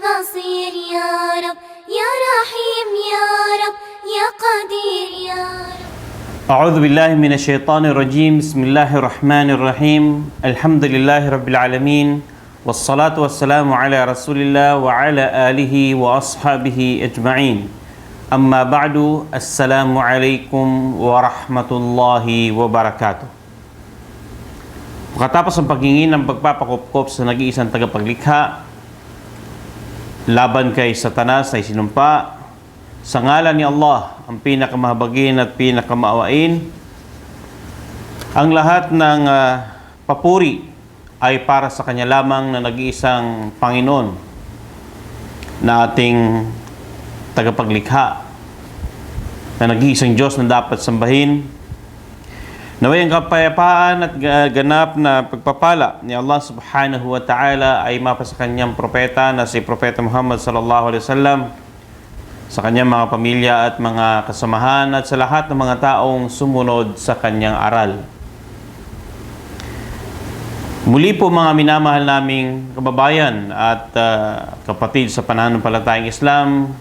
بصير يا رب يا رحيم يا رب يا قدير يا رب. أعوذ بالله من الشيطان الرجيم. بسم الله الرحمن الرحيم. الحمد لله رب العالمين والصلاة والسلام على رسول الله وعلى آله وأصحابه أجمعين. أما بعد السلام عليكم ورحمة الله وبركاته. Pagkatapos ng paghingi ng pagpapakopkop sa nag-iisang tagapaglikha, laban kay Satanas ay sinumpa, sa ngalan ni Allah, ang pinakamahabagin at pinakamaawain, ang lahat ng ah, papuri ay para sa Kanya lamang na nag-iisang Panginoon na ating tagapaglikha, na nag-iisang Diyos na dapat sambahin, Naway ang kapayapaan at ga- ganap na pagpapala ni Allah subhanahu wa ta'ala ay mapa sa kanyang propeta na si Propeta Muhammad sallallahu alaihi wasallam sa kanyang mga pamilya at mga kasamahan at sa lahat ng mga taong sumunod sa kanyang aral. Muli po mga minamahal naming kababayan at ah, kapatid sa pananampalatayang Islam,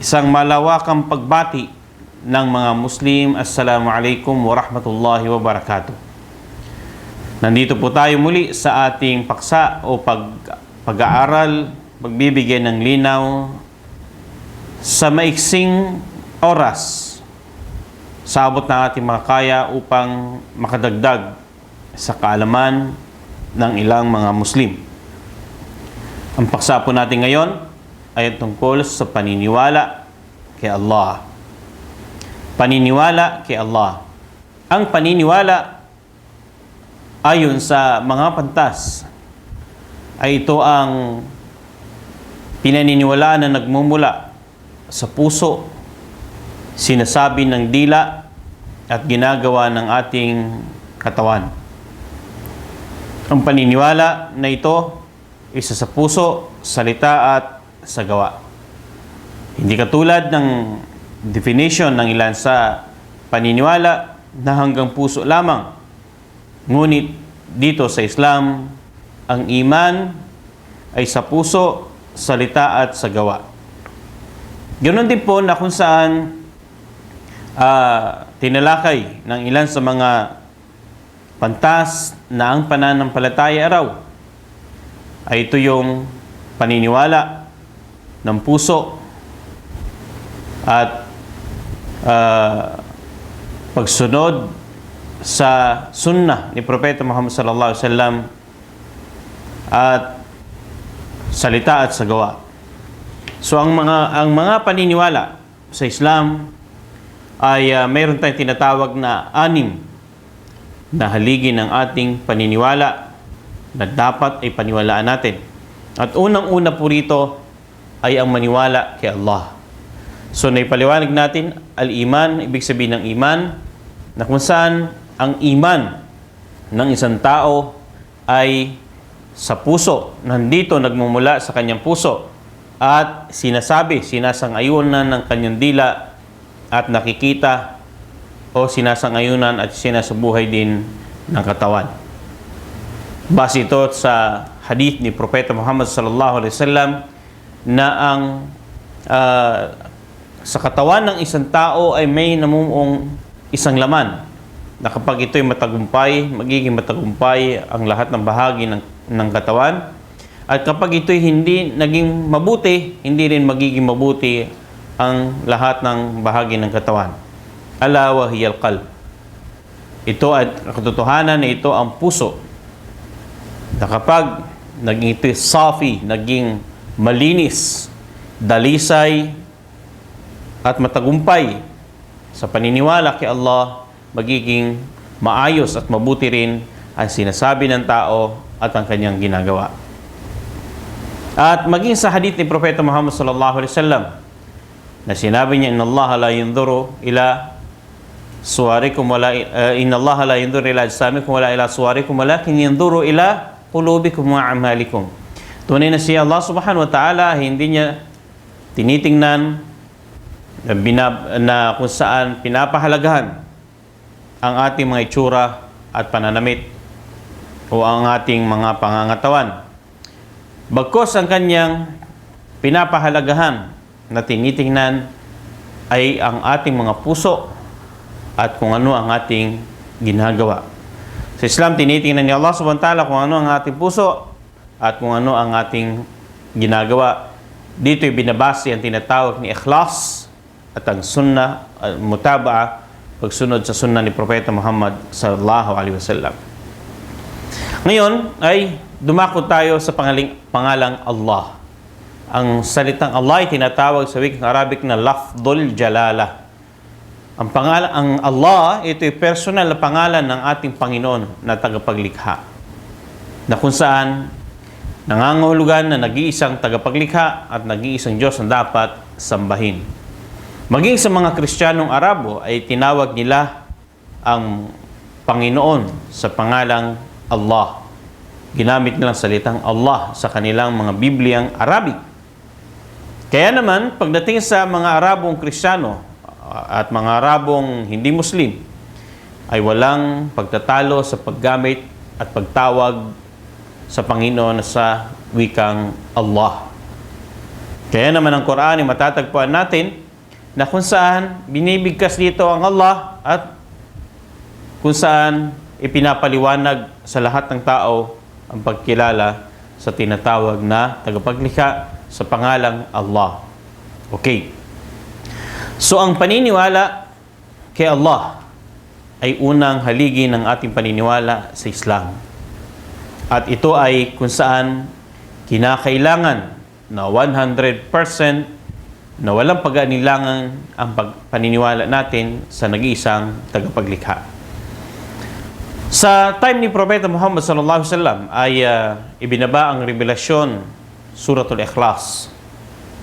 isang malawakang pagbati ng mga Muslim. Assalamualaikum warahmatullahi wabarakatuh. Nandito po tayo muli sa ating paksa o pag, pag-aaral, magbibigay ng linaw sa maiksing oras sa abot ng ating mga kaya upang makadagdag sa kaalaman ng ilang mga Muslim. Ang paksa po natin ngayon ay tungkol sa paniniwala kay Allah. Paniniwala kay Allah. Ang paniniwala ayon sa mga pantas ay ito ang pinaniniwalaan na nagmumula sa puso, sinasabi ng dila at ginagawa ng ating katawan. Ang paniniwala na ito isa sa puso, salita at sa gawa. Hindi katulad ng definition ng ilan sa paniniwala na hanggang puso lamang. Ngunit dito sa Islam, ang iman ay sa puso, salita at sa gawa. Ganoon din po na kung saan ah, tinalakay ng ilan sa mga pantas na ang pananampalataya raw ay ito yung paniniwala ng puso at ah, pagsunod sa sunnah ni Propeta Muhammad sallallahu alaihi wasallam at salita at sa gawa. So ang mga ang mga paniniwala sa Islam ay ah, mayroon tayong tinatawag na anim na haligi ng ating paniniwala na dapat ay paniwalaan natin. At unang-una po rito ay ang maniwala kay Allah. So naipaliwanag natin, al-iman, ibig sabihin ng iman, na kung saan ang iman ng isang tao ay sa puso, nandito nagmumula sa kanyang puso at sinasabi, sinasangayunan ng kanyang dila at nakikita o sinasangayunan at sinasabuhay din ng katawan. Base ito sa hadith ni Propeta Muhammad sallallahu alaihi wasallam na ang ah, sa katawan ng isang tao ay may namumuong isang laman na kapag ito'y matagumpay, magiging matagumpay ang lahat ng bahagi ng, ng katawan. At kapag ito'y hindi naging mabuti, hindi rin magiging mabuti ang lahat ng bahagi ng katawan. Ala wa qalb. Ito at katotohanan na ito ang puso. Na kapag naging ito'y safi, naging malinis, dalisay, at matagumpay sa paniniwala kay Allah, magiging maayos at mabuti rin ang sinasabi ng tao at ang kanyang ginagawa. At maging sa hadith ni Propeta Muhammad sallallahu alaihi wasallam na sinabi niya inna Allah la yunzuru ila suwarikum wala uh, inna Allah la yunzuru ila ajsamikum wala ila suwarikum walakin yanzuru ila qulubikum wa a'malikum. Tunay na si Allah subhanahu wa ta'ala hindi niya tinitingnan na, binab, na kung saan pinapahalagahan ang ating mga itsura at pananamit o ang ating mga pangangatawan. Bagkos ang kanyang pinapahalagahan na tinitingnan ay ang ating mga puso at kung ano ang ating ginagawa. Sa Islam, tinitingnan ni Allah subhanahu wa ta'ala kung ano ang ating puso at kung ano ang ating ginagawa. Dito ay binabase ang tinatawag ni ikhlas at ang sunnah, al mutaba'a, pagsunod sa sunnah ni Propeta Muhammad sallallahu alaihi wasallam. Ngayon ay dumako tayo sa pangaling, pangalang Allah. Ang salitang Allah ay tinatawag sa wikang Arabic na lafdul jalala. Ang pangalan ang Allah ito ay personal na pangalan ng ating Panginoon na tagapaglikha. Na kung saan nangangahulugan na nag-iisang tagapaglikha at nag-iisang Diyos ang dapat sambahin. Maging sa mga Kristiyanong Arabo ay tinawag nila ang Panginoon sa pangalang Allah. Ginamit nilang salitang Allah sa kanilang mga Bibliang Arabic. Kaya naman, pagdating sa mga Arabong Kristiyano uh, at mga Arabong hindi Muslim, ay walang pagtatalo sa paggamit at pagtawag sa Panginoon sa wikang Allah. Kaya naman ang Quran ay matatagpuan natin na kung saan binibigkas dito ang Allah at kung saan ipinapaliwanag sa lahat ng tao ang pagkilala sa tinatawag na tagapaglikha sa pangalang Allah. Okay. So ang paniniwala kay Allah ay unang haligi ng ating paniniwala sa Islam. At ito ay kung saan kinakailangan na 100% na walang pag-anilangan ang paniniwala natin sa nag-iisang tagapaglikha. Sa time ni Propeta Muhammad sallallahu alaihi wasallam ay ah, ibinaba ang revelasyon Suratul Ikhlas.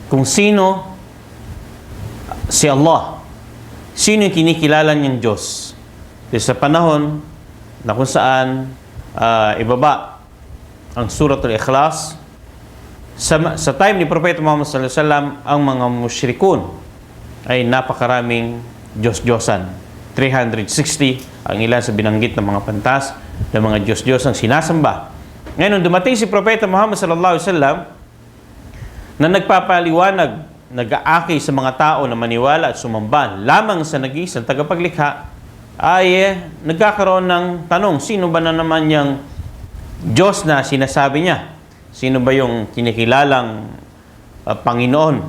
Kung sino si Allah, sino yung kinikilala niyang Diyos. Di sa panahon na kung saan ah, ibaba ang Suratul Ikhlas, sa, sa time ni Propeta Muhammad sallallahu alaihi wasallam, ang mga musyrikun ay napakaraming Diyos-Diyosan. 360 ang ilan sa binanggit ng mga pantas ng mga Diyos-Diyos sinasamba. Ngayon, dumating si Propeta Muhammad sallallahu alaihi wasallam na nagpapaliwanag, nag-aaki sa mga tao na maniwala at sumamba lamang sa nag-iisang tagapaglikha, ay eh, nagkakaroon ng tanong, sino ba na naman yung Diyos na sinasabi niya? Sino ba yung kinikilalang uh, Panginoon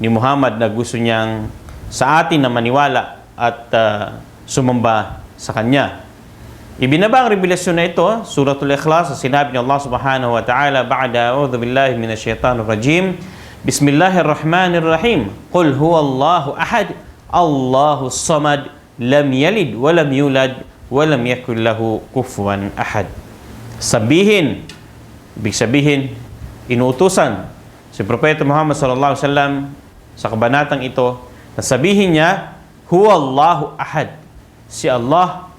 ni Muhammad na gusto niyang sa atin na maniwala at uh, sumamba sa Kanya? Ibinaba ang revelasyon na ito, Suratul Ikhlas, sa sinabi ni Allah subhanahu wa ta'ala, Ba'da a'udhu billahi minash shaitanir rajim, Bismillahirrahmanirrahim, Qul huwa Allahu ahad, Allahu samad, lam yalid, walam yulad, walam yakul lahu kufuwan ahad. Sabihin, ibig sabihin, inuutusan si Propeta Muhammad sallallahu alaihi wasallam sa kabanatang ito na sabihin niya, Huwa Allahu ahad. Si Allah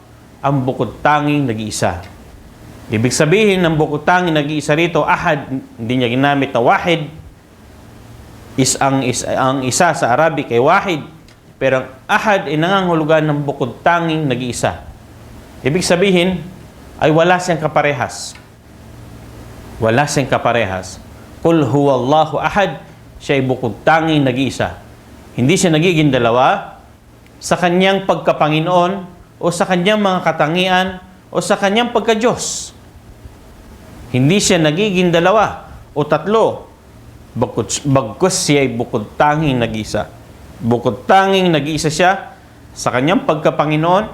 ang bukod tanging nag-iisa. Ibig sabihin ng bukod tanging nag-iisa rito, ahad, hindi niya ginamit na wahid, is ang, is, ang isa sa Arabic ay wahid, pero ang ahad ay nangangahulugan ng bukod tanging nag-iisa. Ibig sabihin, ay wala siyang kaparehas. Wala siyang kaparehas. Kul huwallahu ahad, siya ay bukod tanging nag-iisa. Hindi siya nagiging dalawa sa kanyang pagkapanginoon o sa kanyang mga katangian o sa kanyang pagka-Diyos. Hindi siya nagiging dalawa o tatlo. Bagkus, bagkus siya ay bukod tanging nag-isa. Bukod tanging nag-isa siya sa kanyang pagkapanginoon,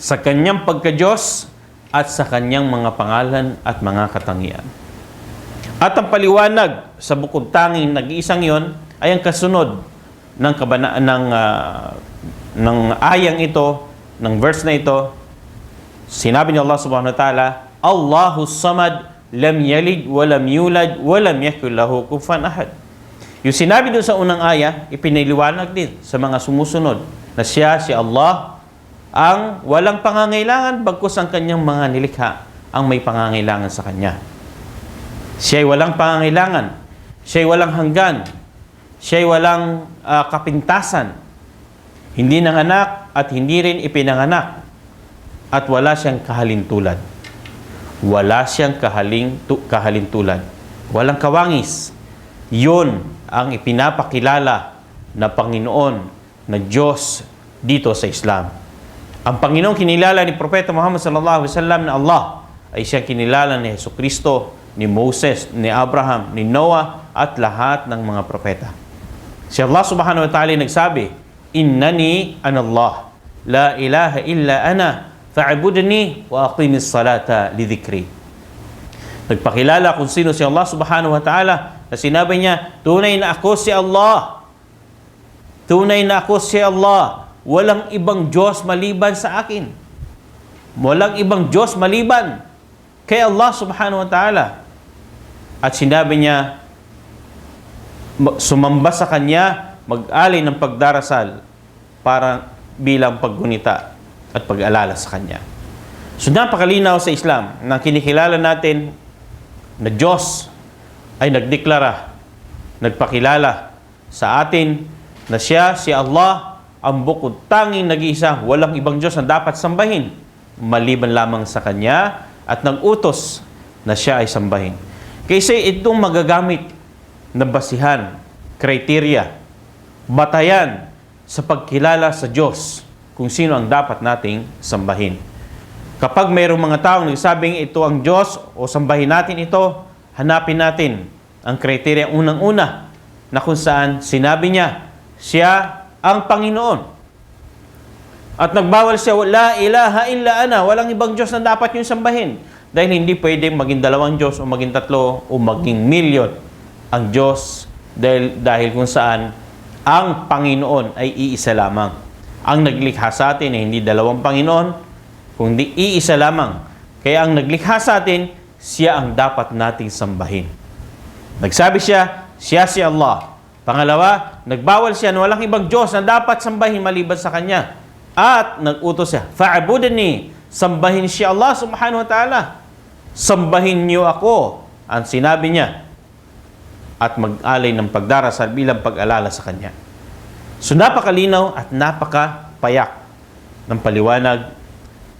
sa kanyang pagka-Diyos, at sa kanyang mga pangalan at mga katangian. At ang paliwanag sa bukod tanging nag-iisang yon ay ang kasunod ng kabana ng ah, ng ayang ito, ng verse na ito. Sinabi ni Allah Subhanahu wa Ta'ala, Allahu samad lam yalid wa lam yulad wa lam yakul lahu kufuwan ahad. Yung sinabi doon sa unang aya, ipiniliwanag din sa mga sumusunod na siya, si Allah, ang walang pangangailangan bagkus ang kanyang mga nilikha ang may pangangailangan sa kanya. Siya ay walang pangangailangan. Siya ay walang hanggan. Siya ay walang ah, kapintasan. Hindi nanganak at hindi rin ipinanganak. At wala siyang kahalintulad. Wala siyang kahaling tu, kahalintulad. Walang kawangis. Yun ang ipinapakilala na Panginoon na Diyos dito sa Islam. Ang Panginoon kinilala ni Propeta Muhammad sallallahu alaihi wasallam na Allah ay siyang kinilala ni Yesu Kristo, ni Moses, ni Abraham, ni Noah at lahat ng mga propeta. Si Allah subhanahu wa ta'ala nagsabi, Innani anallah, la ilaha illa ana, fa'budni wa aqimis salata li dhikri. Nagpakilala kung sino si Allah subhanahu wa ta'ala na sinabi niya, tunay na ako si Allah. Tunay na ako si Allah. Walang ibang Diyos maliban sa akin. Walang ibang Diyos maliban kay Allah subhanahu wa ta'ala. At sinabi niya, ma- sumamba sa Kanya, mag-alay ng pagdarasal para bilang paggunita at pag-alala sa Kanya. So napakalinaw sa Islam na kinikilala natin na Diyos ay nagdeklara, nagpakilala sa atin na siya, si Allah, ang bukod tanging nag-iisa, walang ibang Diyos na dapat sambahin, maliban lamang sa Kanya at nag-utos na siya ay sambahin. Kasi itong magagamit na basihan, kriteria, batayan sa pagkilala sa Diyos kung sino ang dapat nating sambahin. Kapag mayroong mga taong nagsabing ito ang Diyos o sambahin natin ito, hanapin natin ang kriteria unang-una na kung saan sinabi niya, siya ang Panginoon. At nagbawal siya, la ilaha illa ana, walang ibang Diyos na dapat yung sambahin. Dahil hindi pwedeng maging dalawang Diyos o maging tatlo o maging milyon ang Diyos dahil, dahil kung saan ang Panginoon ay iisa lamang. Ang naglikha sa atin ay hindi dalawang Panginoon, kundi iisa lamang. Kaya ang naglikha sa atin, siya ang dapat nating sambahin. Nagsabi siya, siya si Allah. Pangalawa, nagbawal siya na walang ibang Diyos na dapat sambahin maliban sa Kanya. At nag-utos siya, fa'abudani, sambahin siya Allah subhanahu wa ta'ala. Sambahin niyo ako, ang sinabi niya. At mag-alay ng pagdarasal bilang pag-alala sa Kanya. So napakalinaw at napakapayak ng paliwanag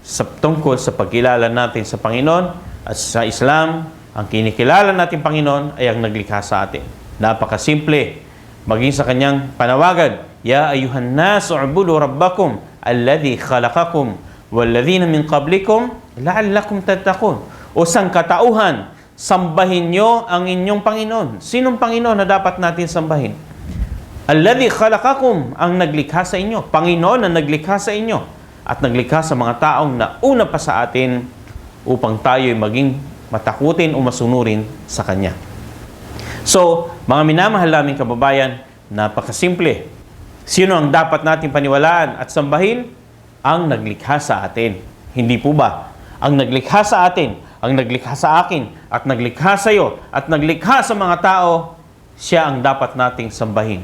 sa tungkol sa pagkilala natin sa Panginoon at sa Islam, ang kinikilala natin Panginoon ay ang naglikha sa atin. Napakasimple. Maging sa kanyang panawagan, Ya ayuhan nasu ubudu rabbakum alladhi khalaqakum walladhina min qablikum la'allakum tattaqun. O sangkatauhan, sambahin nyo ang inyong Panginoon. Sinong Panginoon na dapat natin sambahin? Alladhi khalaqakum ang naglikha sa inyo. Panginoon ang naglikha sa inyo at naglikha sa mga taong na una pa sa atin upang tayo ay maging matakutin o masunurin sa Kanya. So, mga minamahal naming kababayan, napakasimple. Sino ang dapat natin paniwalaan at sambahin? Ang naglikha sa atin. Hindi po ba? Ang naglikha sa atin, ang naglikha sa akin, at naglikha sa iyo, at naglikha sa mga tao, siya ang dapat nating sambahin.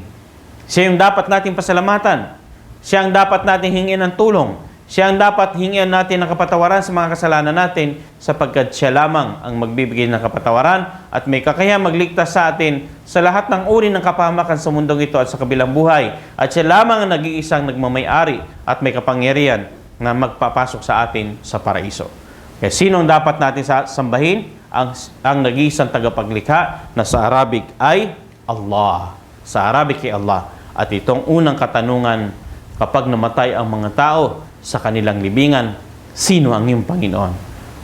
Siya yung dapat nating pasalamatan. Siya ang dapat nating hingin ng tulong. Siya ang dapat hingin natin ng kapatawaran sa mga kasalanan natin sapagkat siya lamang ang magbibigay ng kapatawaran at may kakaya magligtas sa atin sa lahat ng uri ng kapahamakan sa mundong ito at sa kabilang buhay. At siya lamang ang nag-iisang nagmamayari at may kapangyarihan na magpapasok sa atin sa paraiso. Kaya sino ang dapat natin sa- sambahin? Ang, ang nag-iisang tagapaglikha na sa Arabic ay Allah. Sa Arabic ay Allah. At itong unang katanungan, kapag namatay ang mga tao sa kanilang libingan, sino ang iyong Panginoon?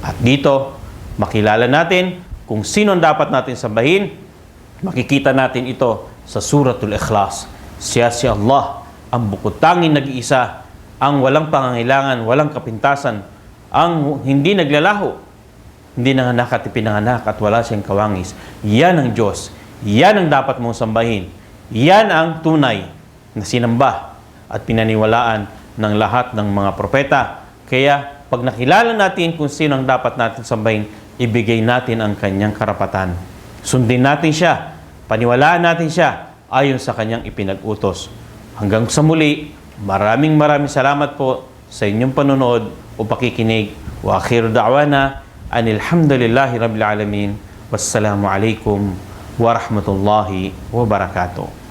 At dito, makilala natin kung sino ang dapat natin sambahin. Makikita natin ito sa Suratul Ikhlas. Siya si Allah, ang bukod tanging nag-iisa, ang walang pangangailangan, walang kapintasan, ang hindi naglalaho, hindi nanganak at ipinanganak at wala siyang kawangis. Yan ang Diyos. Yan ang dapat mong sambahin. Yan ang tunay na sinamba at pinaniwalaan ng lahat ng mga propeta. Kaya pag nakilala natin kung sino ang dapat natin sambahin, ibigay natin ang kanyang karapatan. Sundin natin siya. Paniwalaan natin siya ayon sa kanyang ipinag-utos. Hanggang sa muli, maraming maraming salamat po sa inyong panonood o pakikinig. Wa akhiru da'wana anilhamdulillahi rabbil alamin. Wassalamu alaikum wa rahmatullahi wa barakatuh.